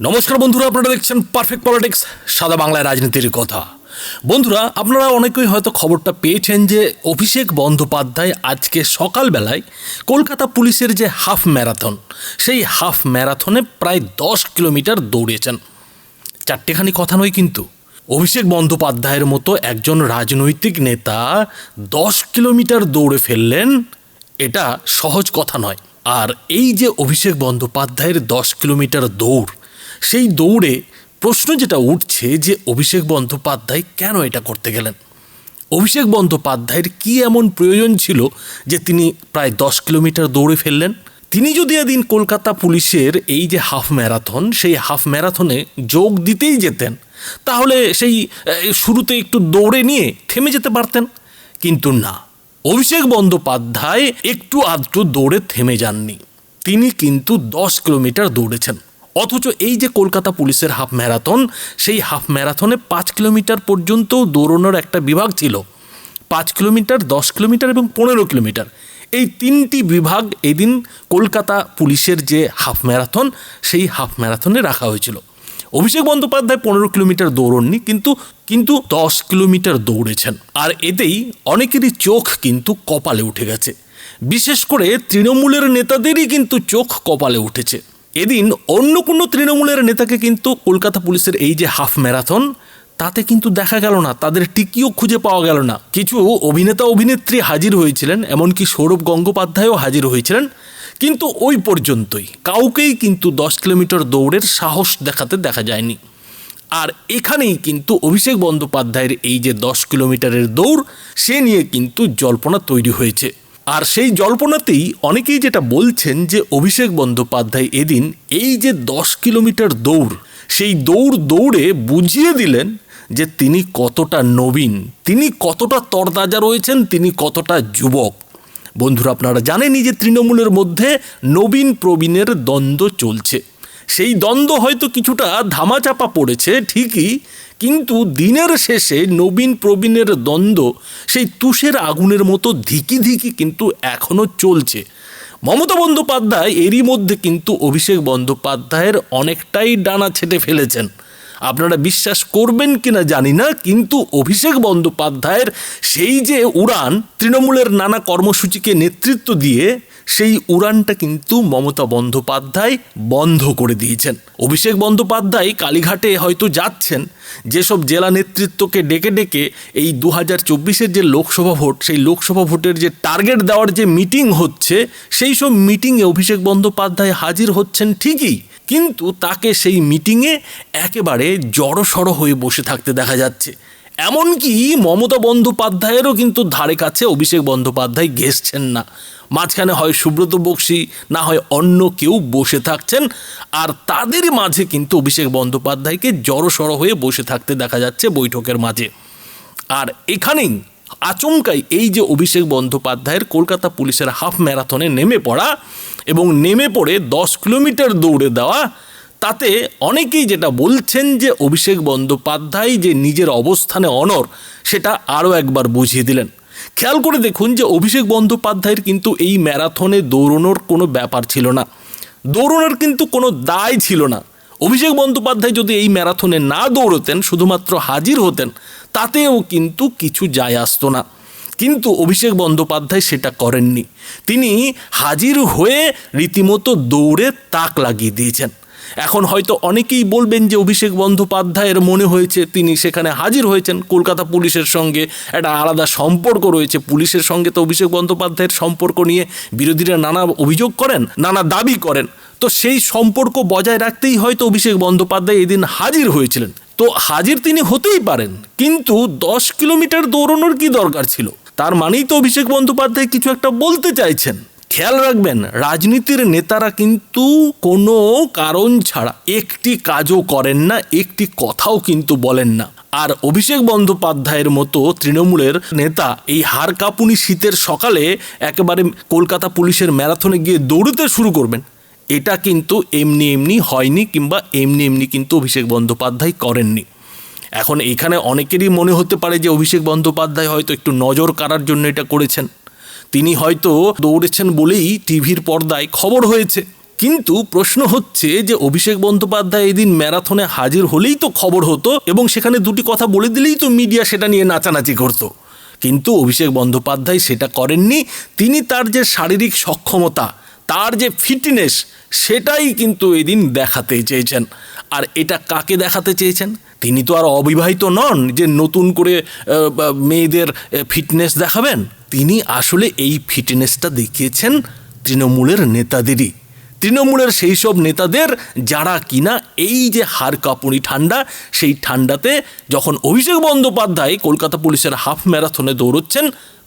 নমস্কার বন্ধুরা, আপনারা দেখছেন পারফেক্ট পলিটিক্স সাদা বাংলায় রাজনীতির কথা। বন্ধুরা, আপনারা অনেকেই হয়তো খবরটা পেয়েছেন যে অভিষেক বন্দ্যোপাধ্যায় আজকে সকালবেলায় কলকাতা পুলিশের যে হাফ ম্যারাথন, সেই হাফ ম্যারাথনে প্রায় দশ কিলোমিটার দৌড়েছেন। চারটেখানি কথা নয় কিন্তু, অভিষেক বন্দ্যোপাধ্যায়ের মতো একজন রাজনৈতিক নেতা দশ কিলোমিটার দৌড়ে ফেললেন, এটা সহজ কথা নয়। আর এই যে অভিষেক বন্দ্যোপাধ্যায়ের দশ কিলোমিটার দৌড় সেই দৌড়ে প্রশ্ন যেটা উঠছে যে অভিষেক বন্দ্যোপাধ্যায় কেন এটা করতে গেলেন? অভিষেক বন্দ্যোপাধ্যায়ের কি এমন প্রয়োজন ছিল যে তিনি প্রায় দশ কিলোমিটার দৌড়ে ফেললেন? তিনি যদি এদিন কলকাতা পুলিশের এই যে হাফ ম্যারাথন, সেই হাফ ম্যারাথনে যোগ দিতেই যেতেন, তাহলে সেই শুরুতে একটু দৌড়ে নিয়ে থেমে যেতে পারতেন। কিন্তু না, অভিষেক বন্দ্যোপাধ্যায় একটু আধটু দৌড়ে থেমে যাননি। তিনি কিন্তু দশ কিলোমিটার দৌড়েছেন। অথচ এই যে কলকাতা পুলিশের হাফ ম্যারাথন, সেই হাফ ম্যারাথনে পাঁচ কিলোমিটার পর্যন্ত দৌড়ানোর একটা বিভাগ ছিল। পাঁচ কিলোমিটার, দশ কিলোমিটার এবং পনেরো কিলোমিটার। এই তিনটি বিভাগ এদিন কলকাতা পুলিশের যে হাফ ম্যারাথন, সেই হাফ ম্যারাথনে রাখা হয়েছিল। অভিষেক বন্দ্যোপাধ্যায় পনেরো কিলোমিটার দৌড়ননি, কিন্তু কিন্তু দশ কিলোমিটার দৌড়েছেন। আর এতেই অনেকেরই চোখ কিন্তু কপালে উঠে গেছে। বিশেষ করে তৃণমূলের নেতাদেরই কিন্তু চোখ কপালে উঠেছে। এদিন অন্য কোনো তৃণমূলের নেতাকে কিন্তু কলকাতা পুলিশের এই যে হাফ ম্যারাথন, তাতে কিন্তু দেখা গেল না, তাদের টিকিও খুঁজে পাওয়া গেল না। কিছু অভিনেতা অভিনেত্রী হাজির হয়েছিলেন, এমনকি সৌরভ গঙ্গোপাধ্যায়ও হাজির হয়েছিলেন, কিন্তু ওই পর্যন্তই। কাউকেই কিন্তু দশ কিলোমিটার দৌড়ের সাহস দেখাতে দেখা যায়নি। আর এখানেই কিন্তু অভিষেক বন্দ্যোপাধ্যায়ের এই যে দশ কিলোমিটারের দৌড়, সে নিয়ে কিন্তু জল্পনা তৈরি হয়েছে। আর সেই জল্পনাতেই অনেকেই যেটা বলছেন যে অভিষেক বন্দ্যোপাধ্যায় এদিন এই যে দশ কিলোমিটার দৌড়, সেই দৌড় দৌড়ে বুঝিয়ে দিলেন যে তিনি কতটা নবীন, তিনি কতটা তরতাজা রয়েছেন, তিনি কতটা যুবক। বন্ধুরা, আপনারা জানেনই যে তৃণমূলের মধ্যে নবীন প্রবীণের দ্বন্দ্ব চলছে। সেই দ্বন্দ্ব হয়তো কিছুটা ধামাচাপা পড়েছে, ঠিকই কিন্তু দিনের শেষে নবীন প্রবীণের দ্বন্দ্ব সেই তুষের আগুনের মতো ধিকি ধিকি কিন্তু এখনও চলছে। মমতা বন্দ্যোপাধ্যায় এরই মধ্যে কিন্তু অভিষেক বন্দ্যোপাধ্যায়ের অনেকটাই ডানা ছেটে ফেলেছেন। আপনারা বিশ্বাস করবেন কিনা জানি না, কিন্তু অভিষেক বন্দ্যোপাধ্যায়ের সেই যে উড়ান, তৃণমূলের নানা কর্মসূচিকে নেতৃত্ব দিয়ে সেই উড়ানটা কিন্তু মমতা বন্দ্যোপাধ্যায় বন্ধ করে দিয়েছেন। অভিষেক বন্দ্যোপাধ্যায় কালীঘাটে হয়তো যাচ্ছেন যেসব জেলা নেতৃত্বকে ডেকে ডেকে এই দু হাজার চব্বিশের যে লোকসভা ভোট, সেই লোকসভা ভোটের যে টার্গেট দেওয়ার যে মিটিং হচ্ছে, সেই সব মিটিংয়ে অভিষেক বন্দ্যোপাধ্যায় হাজির হচ্ছেন ঠিকই। কিন্তু তাকে সেই মিটিংয়ে একেবারে জড়সড় হয়ে বসে থাকতে দেখা যাচ্ছে। এমনকি মমতা বন্দ্যোপাধ্যায়েরও কিন্তু ধারে কাছে অভিষেক বন্দ্যোপাধ্যায় ঘেসছেন না। মাঝখানে হয় সুব্রত বক্সি, না হয় অন্য কেউ বসে থাকছেন। আর তাদের মাঝে কিন্তু অভিষেক বন্দ্যোপাধ্যায়কে জড়সড় হয়ে বসে থাকতে দেখা যাচ্ছে বৈঠকের মাঝে। আর এখানেই আচমকাই এই যে অভিষেক বন্দ্যোপাধ্যায়ের কলকাতা পুলিশের হাফ ম্যারাথনে নেমে পড়া এবং নেমে পড়ে দশ কিলোমিটার দৌড়ে দেওয়া, তাতে অনেকেই যেটা বলছেন যে অভিষেক বন্দ্যোপাধ্যায় যে নিজের অবস্থানে অনর সেটা আরও একবার বুঝিয়ে দিলেন। খেয়াল করে দেখুন যে অভিষেক বন্দ্যোপাধ্যায়ের কিন্তু এই ম্যারাথনে দৌড়নোর কোনো ব্যাপার ছিল না। দৌড়নোর কিন্তু কোনো দায় ছিল না। অভিষেক বন্দ্যোপাধ্যায় যদি এই ম্যারাথনে না দৌড়তেন, শুধুমাত্র হাজির হতেন, তাতেও কিন্তু কিছু যায় আসতো না। কিন্তু অভিষেক বন্দ্যোপাধ্যায় সেটা করেননি। তিনি হাজির হয়ে রীতিমতো দৌড়ে তাক লাগিয়ে দিয়েছেন। এখন হয়তো অনেকেই বলবেন যে অভিষেক বন্দ্যোপাধ্যায়ের মনে হয়েছে তিনি সেখানে হাজির হয়েছেন। কলকাতা পুলিশের সঙ্গে একটা আলাদা সম্পর্ক রয়েছে। পুলিশের সঙ্গে তো অভিষেক বন্দ্যোপাধ্যায়ের সম্পর্ক নিয়ে বিরোধীরা নানা অভিযোগ করেন, নানা দাবি করেন। তো সেই সম্পর্ক বজায় রাখতেই হয়তো অভিষেক বন্দ্যোপাধ্যায় এদিন হাজির হয়েছিলেন। তো হাজির তিনি হতেই পারেন, কিন্তু দশ কিলোমিটার দৌড়ানোর কি দরকার ছিল? তার মানেই তো অভিষেক বন্দ্যোপাধ্যায় কিছু একটা বলতে চাইছেন। খেয়াল রাখবেন, রাজনীতির নেতারা কিন্তু কোনো কারণ ছাড়া একটি কাজও করেন না, একটি কথাও কিন্তু বলেন না। আর অভিষেক বন্দ্যোপাধ্যায়ের মতো তৃণমূলের নেতা এই হার কাঁপুনি শীতের সকালে একেবারে কলকাতা পুলিশের ম্যারাথনে গিয়ে দৌড়তে শুরু করবেন। এটা কিন্তু এমনি এমনি হয়নি কিংবা এমনি এমনি কিন্তু অভিষেক বন্দ্যোপাধ্যায় করেননি। এখন এখানে অনেকেরই মনে হতে পারে যে অভিষেক বন্দ্যোপাধ্যায় হয়তো একটু নজর কাড়ার জন্য এটা করেছেন। তিনি হয়তো দৌড়েছেন বলেই টিভির পর্দায় খবর হয়েছে। কিন্তু প্রশ্ন হচ্ছে যে অভিষেক বন্দ্যোপাধ্যায় এদিন ম্যারাথনে হাজির হলেই তো খবর হতো এবং সেখানে দুটি কথা বলে দিলেই তো মিডিয়া সেটা নিয়ে নাচানাচি করতো। কিন্তু অভিষেক বন্দ্যোপাধ্যায় সেটা করেননি। তিনি তার যে শারীরিক সক্ষমতা, তার যে ফিটনেস, সেটাই কিন্তু এদিন দেখাতে চেয়েছেন। আর এটা কাকে দেখাতে চেয়েছেন? তিনি তো আর অবিবাহিত নন, যে নতুন করে মেয়েদের ফিটনেস দেখাবেন। তিনি আসলে এই ফিটনেসটা দেখিয়েছেন তৃণমূলের নেতাদেরই। তৃণমূলের সেই সব নেতাদের যারা কিনা এই যে হাড় কাঁপুনি ঠান্ডা, সেই ঠান্ডাতে যখন অভিষেক বন্দ্যোপাধ্যায় কলকাতা পুলিশের হাফ ম্যারাথনে দৌড়চ্ছেন,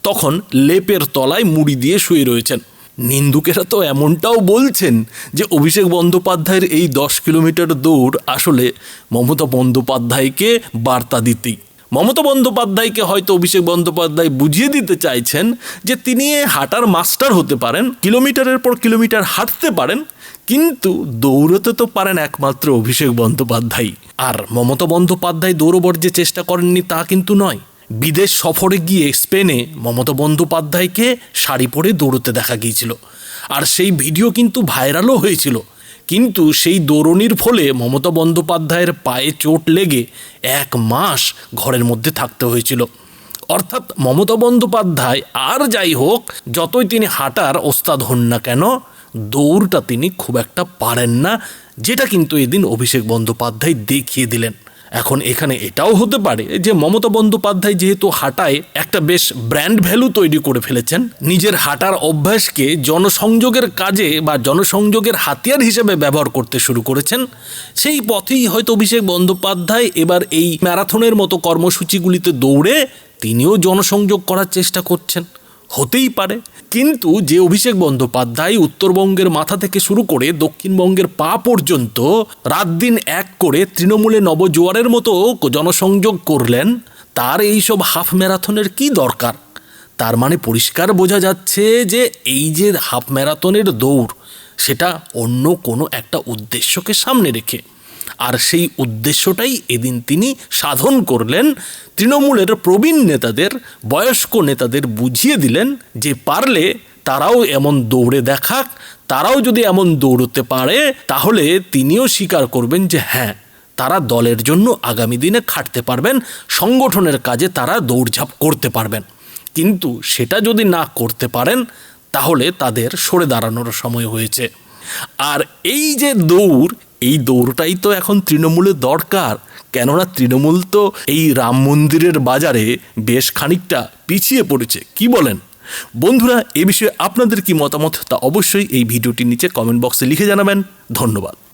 তখন লেপের তলায় মুড়ি দিয়ে শুয়ে রয়েছেন। নিন্দুকেরা তো এমনটাও বলছেন যে অভিষেক বন্দ্যোপাধ্যায়ের এই দশ কিলোমিটার দৌড় আসলে মমতা বন্দ্যোপাধ্যায়কে বার্তা দিতেই। মমতা বন্দ্যোপাধ্যায়কে হয়তো অভিষেক বন্দ্যোপাধ্যায় বুঝিয়ে দিতে চাইছেন যে তিনি হাঁটার মাস্টার হতে পারেন, কিলোমিটারের পর কিলোমিটার হাঁটতে পারেন, কিন্তু দৌড়তে তো পারেন একমাত্র অভিষেক বন্দ্যোপাধ্যায় আর মমতা বন্দ্যোপাধ্যায় দৌড়বার যে চেষ্টা করেননি তা কিন্তু নয়। বিদেশ সফরে গিয়ে স্পেনে মমতা বন্দ্যোপাধ্যায়কে শাড়ি পরে দৌড়তে দেখা গিয়েছিল। আর সেই ভিডিও কিন্তু ভাইরালও হয়েছিল। কিন্তু সেই দৌড়নির ফলে মমতা বন্দ্যোপাধ্যায়ের পায়ে চোট লেগে এক মাস ঘরের মধ্যে থাকতে হয়েছিল। অর্থাৎ মমতা বন্দ্যোপাধ্যায় আর যাই হোক, যতই তিনি হাঁটার ওস্তাদ হন না কেন, দৌড়টা তিনি খুব একটা পারেন না, যেটা কিন্তু এদিন অভিষেক বন্দ্যোপাধ্যায় দেখিয়ে দিলেন। এখন এখানে এটাও হতে পারে যে মমতা বন্দ্যোপাধ্যায় যেহেতু হাঁটায় একটা বেশ ব্র্যান্ড ভ্যালু তৈরি করে ফেলেছেন, নিজের হাঁটার অভ্যাসকে জনসংযোগের কাজে বা জনসংযোগের হাতিয়ার হিসেবে ব্যবহার করতে শুরু করেছেন, সেই পথেই হয়তো অভিষেক বন্দ্যোপাধ্যায় এবার এই ম্যারাথনের মতো কর্মসূচিগুলিতে দৌড়ে তিনিও জনসংযোগ করার চেষ্টা করছেন। হতেই পারে। কিন্তু যে অভিষেক বন্দ্যোপাধ্যায় উত্তরবঙ্গের মাথা থেকে শুরু করে দক্ষিণবঙ্গের পা পর্যন্ত রাত দিন এক করে তৃণমূলে নবজোয়ারের মতো জনসংযোগ করলেন, তার এই সব হাফ ম্যারাথনের কি দরকার? তার মানে পরিষ্কার বোঝা যাচ্ছে যে এই যে হাফ ম্যারাথনের দৌড়, সেটা অন্য কোনো একটা উদ্দেশ্যকে সামনে রেখে। আর সেই উদ্দেশ্যটাই এদিন তিনি সাধন করলেন। তৃণমূলের প্রবীণ নেতাদের, বয়স্ক নেতাদের বুঝিয়ে দিলেন যে পারলে তারাও এমন দৌড়ে দেখাক, তারাও যদি এমন দৌড়তে পারে, তাহলে তিনিও স্বীকার করবেন যে হ্যাঁ তারা দলের জন্য আগামী দিনে খাটতে পারবেন, সংগঠনের কাজে তারা দৌড়ঝাঁপ করতে পারবেন। কিন্তু সেটা যদি না করতে পারেন, তাহলে তাদের সরে দাঁড়ানোর সময় হয়েছে। আর এই যে দৌড় এই দৌড়টাই তো এখন তৃণমূলের দরকার। কেননা তৃণমূল তো এই রাম মন্দিরের বাজারে বেশ খানিকটা পিছিয়ে পড়েছে। কি বলেন? বন্ধুরা, এ বিষয়ে আপনাদের কি মতামত তা অবশ্যই এই ভিডিওটির নিচে কমেন্ট বক্সে লিখে জানাবেন। ধন্যবাদ।